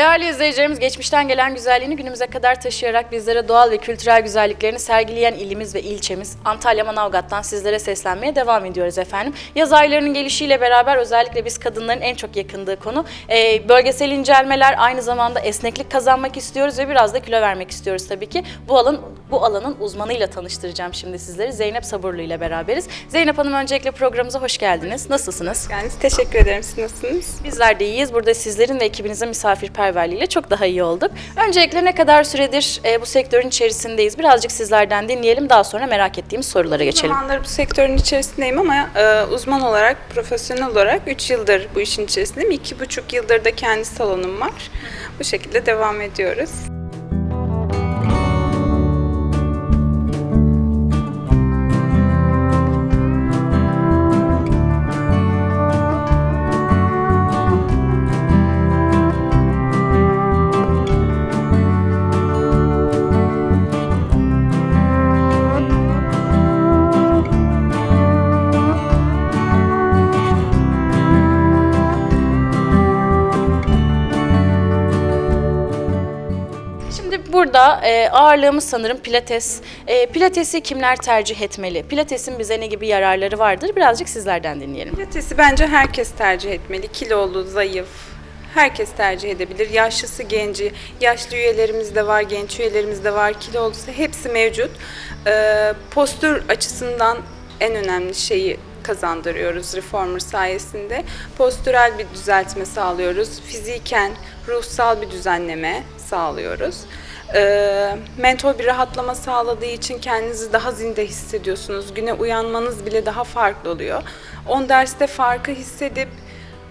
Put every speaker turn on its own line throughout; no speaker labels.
Değerli izleyicilerimiz geçmişten gelen güzelliğini günümüze kadar taşıyarak bizlere doğal ve kültürel güzelliklerini sergileyen ilimiz ve ilçemiz Antalya Manavgat'tan sizlere seslenmeye devam ediyoruz efendim. Yaz aylarının gelişiyle beraber özellikle biz kadınların en çok yakındığı konu e, bölgesel incelmeler aynı zamanda esneklik kazanmak istiyoruz ve biraz da kilo vermek istiyoruz tabii ki. Bu alan bu alanın uzmanıyla tanıştıracağım şimdi sizleri. Zeynep Sabırlı ile beraberiz. Zeynep Hanım öncelikle programımıza hoş geldiniz. Nasılsınız?
Yani teşekkür ederim. Siz nasılsınız?
Bizler de iyiyiz. Burada sizlerin ve ekibinizin misafirperverliğiyle çok daha iyi olduk. Öncelikle ne kadar süredir e, bu sektörün içerisindeyiz? Birazcık sizlerden dinleyelim. Daha sonra merak ettiğimiz sorulara geçelim.
Zamandır bu sektörün içerisindeyim ama e, uzman olarak, profesyonel olarak 3 yıldır bu işin içerisindeyim. 2,5 yıldır da kendi salonum var. Bu şekilde devam ediyoruz.
Burada e, ağırlığımız sanırım pilates. E, pilatesi kimler tercih etmeli? Pilatesin bize ne gibi yararları vardır? Birazcık sizlerden dinleyelim.
Pilatesi bence herkes tercih etmeli. Kilolu, zayıf, herkes tercih edebilir. Yaşlısı, genci, yaşlı üyelerimiz de var, genç üyelerimiz de var, kilolusu hepsi mevcut. Ee, postür açısından en önemli şeyi kazandırıyoruz reformer sayesinde. Postürel bir düzeltme sağlıyoruz. Fiziken ruhsal bir düzenleme sağlıyoruz. Ee, mental bir rahatlama sağladığı için kendinizi daha zinde hissediyorsunuz. Güne uyanmanız bile daha farklı oluyor. 10 derste farkı hissedip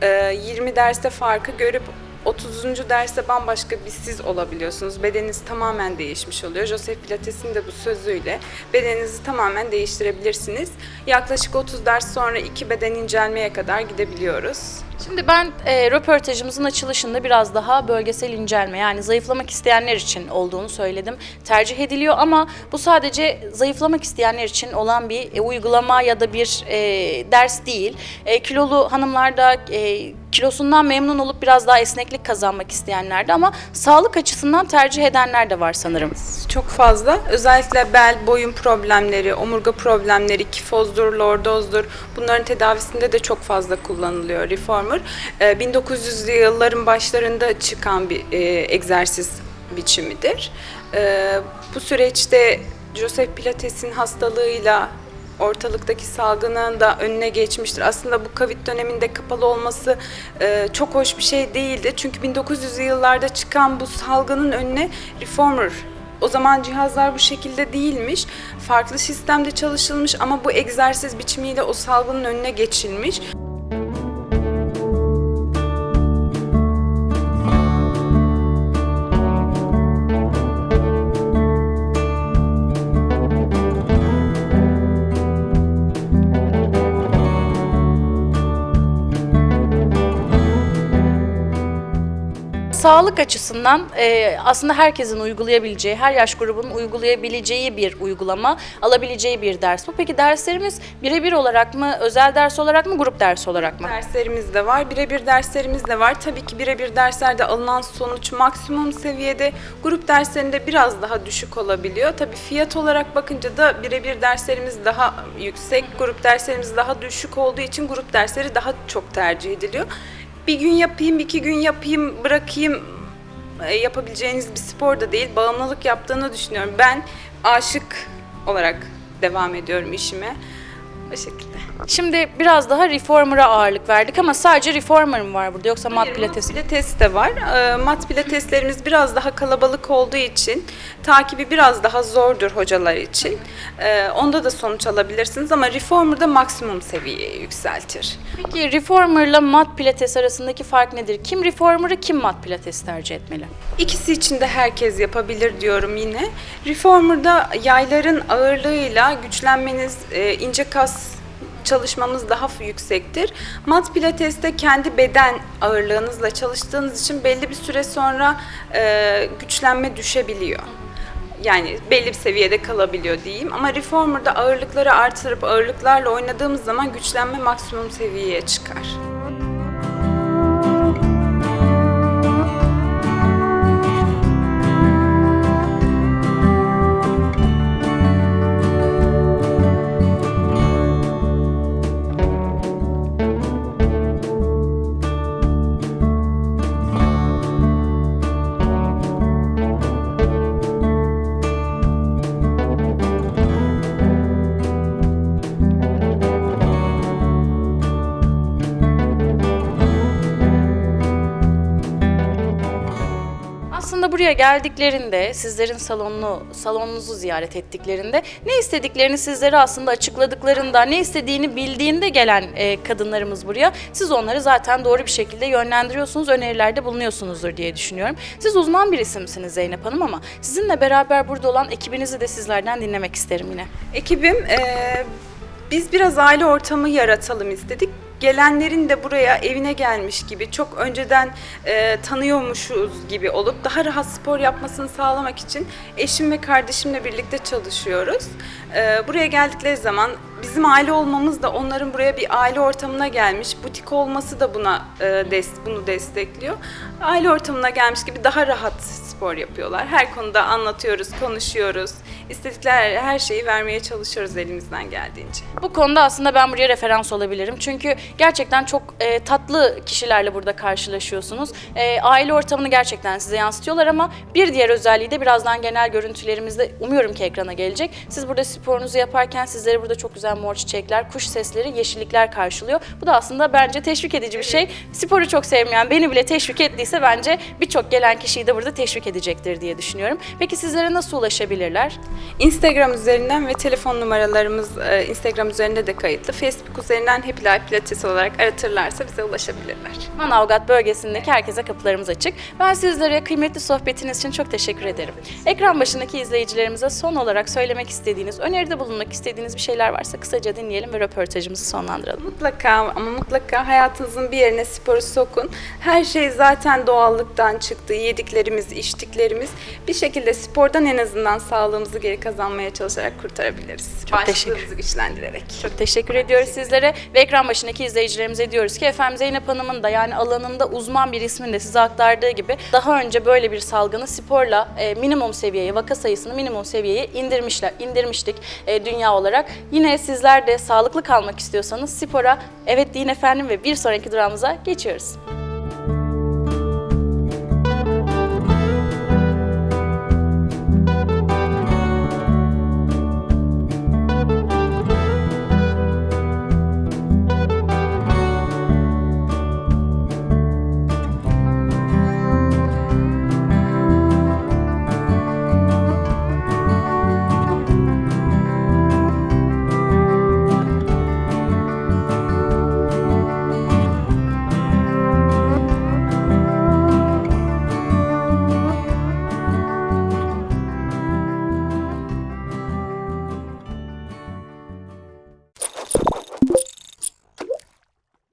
e, 20 derste farkı görüp 30. derste bambaşka bir siz olabiliyorsunuz. Bedeniniz tamamen değişmiş oluyor. Joseph Pilates'in de bu sözüyle bedeninizi tamamen değiştirebilirsiniz. Yaklaşık 30 ders sonra iki beden incelmeye kadar gidebiliyoruz.
Şimdi ben e, röportajımızın açılışında biraz daha bölgesel incelme yani zayıflamak isteyenler için olduğunu söyledim. Tercih ediliyor ama bu sadece zayıflamak isteyenler için olan bir e, uygulama ya da bir e, ders değil. E, kilolu hanımlar da e, kilosundan memnun olup biraz daha esneklik kazanmak isteyenler de ama sağlık açısından tercih edenler de var sanırım.
Çok fazla. Özellikle bel, boyun problemleri, omurga problemleri, kifozdur, lordozdur. Bunların tedavisinde de çok fazla kullanılıyor reformer. Ee, 1900'lü yılların başlarında çıkan bir e, egzersiz biçimidir. Ee, bu süreçte Joseph Pilates'in hastalığıyla ortalıktaki salgının da önüne geçmiştir. Aslında bu Covid döneminde kapalı olması e, çok hoş bir şey değildi. Çünkü 1900'lü yıllarda çıkan bu salgının önüne reformer o zaman cihazlar bu şekilde değilmiş. Farklı sistemde çalışılmış ama bu egzersiz biçimiyle o salgının önüne geçilmiş.
Sağlık açısından e, aslında herkesin uygulayabileceği, her yaş grubunun uygulayabileceği bir uygulama, alabileceği bir ders bu. Peki derslerimiz birebir olarak mı, özel ders olarak mı, grup ders olarak mı?
Derslerimiz de var, birebir derslerimiz de var. Tabii ki birebir derslerde alınan sonuç maksimum seviyede, grup derslerinde biraz daha düşük olabiliyor. Tabii fiyat olarak bakınca da birebir derslerimiz daha yüksek, grup derslerimiz daha düşük olduğu için grup dersleri daha çok tercih ediliyor. Bir gün yapayım, iki gün yapayım, bırakayım e, yapabileceğiniz bir spor da değil. Bağımlılık yaptığını düşünüyorum. Ben aşık olarak devam ediyorum işime. O şekilde.
Şimdi biraz daha reformer'a ağırlık verdik ama sadece reformer mı var burada yoksa mat pilates?
Mat pilates de var. Ee, mat pilateslerimiz biraz daha kalabalık olduğu için takibi biraz daha zordur hocalar için. Ee, onda da sonuç alabilirsiniz ama reformer'da maksimum seviyeye yükseltir.
Peki reformer'la mat pilates arasındaki fark nedir? Kim reformer'ı kim mat pilates tercih etmeli?
İkisi için de herkes yapabilir diyorum yine. Reformer'da yayların ağırlığıyla güçlenmeniz, e, ince kas çalışmamız daha yüksektir. Mat pilateste kendi beden ağırlığınızla çalıştığınız için belli bir süre sonra e, güçlenme düşebiliyor. Yani belli bir seviyede kalabiliyor diyeyim. Ama reformer'da ağırlıkları artırıp ağırlıklarla oynadığımız zaman güçlenme maksimum seviyeye çıkar.
Buraya geldiklerinde, sizlerin salonunu, salonunuzu ziyaret ettiklerinde ne istediklerini sizlere aslında açıkladıklarında, ne istediğini bildiğinde gelen e, kadınlarımız buraya. Siz onları zaten doğru bir şekilde yönlendiriyorsunuz, önerilerde bulunuyorsunuzdur diye düşünüyorum. Siz uzman bir isimsiniz Zeynep Hanım ama sizinle beraber burada olan ekibinizi de sizlerden dinlemek isterim yine.
Ekibim, eee, biz biraz aile ortamı yaratalım istedik. Gelenlerin de buraya evine gelmiş gibi, çok önceden eee, tanıyormuşuz gibi olup daha rahat spor yapmasını sağlamak için eşim ve kardeşimle birlikte çalışıyoruz. Eee, buraya geldikleri zaman bizim aile olmamız da onların buraya bir aile ortamına gelmiş, butik olması da buna eee, des- bunu destekliyor. Aile ortamına gelmiş gibi daha rahat spor yapıyorlar. Her konuda anlatıyoruz, konuşuyoruz. İstedikleri her şeyi vermeye çalışıyoruz elimizden geldiğince.
Bu konuda aslında ben buraya referans olabilirim. Çünkü gerçekten çok e, tatlı kişilerle burada karşılaşıyorsunuz. E, aile ortamını gerçekten size yansıtıyorlar ama bir diğer özelliği de birazdan genel görüntülerimizde umuyorum ki ekrana gelecek. Siz burada sporunuzu yaparken sizleri burada çok güzel mor çiçekler, kuş sesleri, yeşillikler karşılıyor. Bu da aslında bence teşvik edici bir şey. Sporu çok sevmeyen beni bile teşvik ettiyse bence birçok gelen kişiyi de burada teşvik edecektir diye düşünüyorum. Peki sizlere nasıl ulaşabilirler?
Instagram üzerinden ve telefon numaralarımız e, Instagram üzerinde de kayıtlı. Facebook üzerinden Happy Life Pilates olarak aratırlarsa bize ulaşabilirler.
Manavgat bölgesindeki herkese kapılarımız açık. Ben sizlere kıymetli sohbetiniz için çok teşekkür ederim. Ekran başındaki izleyicilerimize son olarak söylemek istediğiniz, öneride bulunmak istediğiniz bir şeyler varsa kısaca dinleyelim ve röportajımızı sonlandıralım.
Mutlaka ama mutlaka hayatınızın bir yerine sporu sokun. Her şey zaten doğallıktan çıktı. Yediklerimiz, içtiklerimiz bir şekilde spordan en azından sağlığımızı geri kazanmaya çalışarak kurtarabiliriz.
Çok teşekkür-
güçlendirerek.
Çok teşekkür ediyoruz sizlere ve ekran başındaki izleyicilerimize diyoruz ki efendim Zeynep Hanım'ın da yani alanında uzman bir ismin de size aktardığı gibi daha önce böyle bir salgını sporla e, minimum seviyeye, vaka sayısını minimum seviyeye indirmişler, indirmiştik e, dünya olarak. Yine sizler de sağlıklı kalmak istiyorsanız spora evet deyin efendim ve bir sonraki durağımıza geçiyoruz.